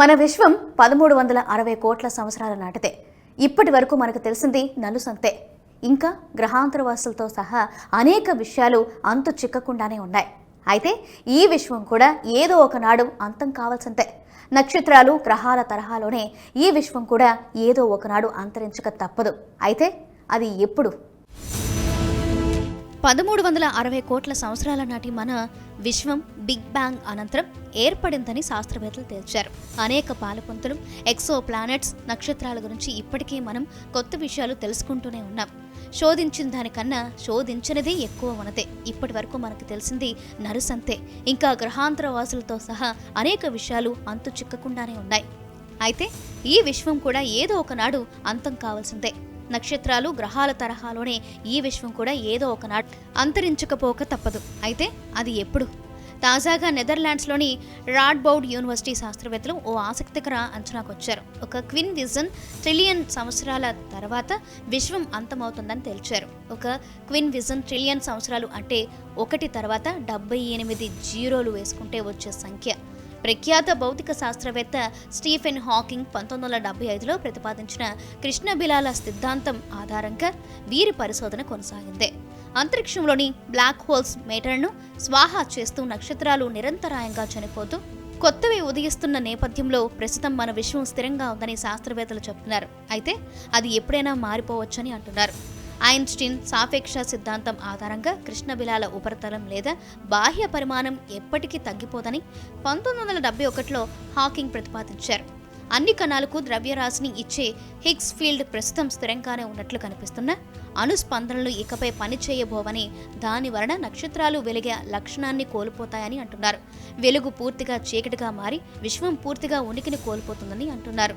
మన విశ్వం పదమూడు వందల అరవై కోట్ల సంవత్సరాల నాటితే. ఇప్పటి వరకు మనకు తెలిసింది నలుసంతే ఇంకా గ్రహాంతరవాసులతో సహా అనేక విషయాలు అంతు చిక్కకుండానే ఉన్నాయి. అయితే ఈ విశ్వం కూడా ఏదో ఒకనాడు అంతం కావాల్సిందే. నక్షత్రాలు గ్రహాల తరహాలోనే ఈ విశ్వం కూడా ఏదో ఒకనాడు అంతరించక తప్పదు. అయితే అది ఎప్పుడు? పదమూడు వందల అరవై కోట్ల సంవత్సరాల నాటి మన విశ్వం బిగ్ బ్యాంగ్ అనంతరం ఏర్పడిందని శాస్త్రవేత్తలు తేల్చారు. అనేక పాలపుంతలు ఎక్సో ప్లానెట్స్ నక్షత్రాల గురించి ఇప్పటికీ మనం కొత్త విషయాలు తెలుసుకుంటూనే ఉన్నాం. శోధించిన దానికన్నా శోధించినదే ఎక్కువ మనదే ఇప్పటి వరకు మనకు తెలిసింది నరుసంతే. ఇంకా గ్రహాంతరవాసులతో సహా అనేక విషయాలు అంతు చిక్కకుండానే ఉన్నాయి. అయితే ఈ విశ్వం కూడా ఏదో ఒకనాడు అంతం కావాల్సిందే. నక్షత్రాలు గ్రహాల తరహాలోనే ఈ విశ్వం కూడా ఏదో ఒకనాడు అంతరించకపోక తప్పదు. అయితే అది ఎప్పుడు? తాజాగా నెదర్లాండ్స్లోని రాడ్బౌడ్ యూనివర్సిటీ శాస్త్రవేత్తలు ఓ ఆసక్తికర అంచనాకు వచ్చారు ఒక క్విన్ విజన్ ట్రిలియన్ సంవత్సరాల తర్వాత విశ్వం అంతమవుతుందని తేల్చారు. ఒక క్విన్ విజన్ ట్రిలియన్ సంవత్సరాలు అంటే ఒకటి తర్వాత డెబ్బై ఎనిమిది జీరోలు వేసుకుంటే వచ్చే సంఖ్య. ప్రఖ్యాత భౌతిక శాస్త్రవేత్త స్టీఫెన్ హాకింగ్ పంతొమ్మిది వందల డెబ్బై ఐదులో ప్రతిపాదించిన కృష్ణబిలాల సిద్ధాంతం ఆధారంగా వీరి పరిశోధన కొనసాగింది. అంతరిక్షంలోని బ్లాక్ హోల్స్ మేటర్ను స్వాహా చేస్తూ నక్షత్రాలు నిరంతరాయంగా చనిపోతూ కొత్తవి ఉదయిస్తున్న నేపథ్యంలో ప్రస్తుతం మన విశ్వం స్థిరంగా ఉందని శాస్త్రవేత్తలు చెప్తున్నారు. అయితే అది ఎప్పుడైనా మారిపోవచ్చని అంటున్నారు. ఐన్స్టీన్ సాపేక్ష సిద్ధాంతం ఆధారంగా కృష్ణబిలాల ఉపరితలం లేదా బాహ్య పరిమాణం ఎప్పటికీ తగ్గిపోదని పంతొమ్మిది వందల డెబ్బై ఒకటిలో హాకింగ్ ప్రతిపాదించారు. అన్ని కణాలకు ద్రవ్యరాశిని ఇచ్చే హిగ్స్ ఫీల్డ్ ప్రస్తుతం స్థిరంగానే ఉన్నట్లు కనిపిస్తున్న అనుస్పందనలు ఇకపై పని చేయబోవని దాని వలన నక్షత్రాలు వెలిగే లక్షణాన్ని కోల్పోతాయని అంటున్నారు. వెలుగు పూర్తిగా చీకటిగా మారి విశ్వం పూర్తిగా ఉనికిని కోల్పోతుందని అంటున్నారు.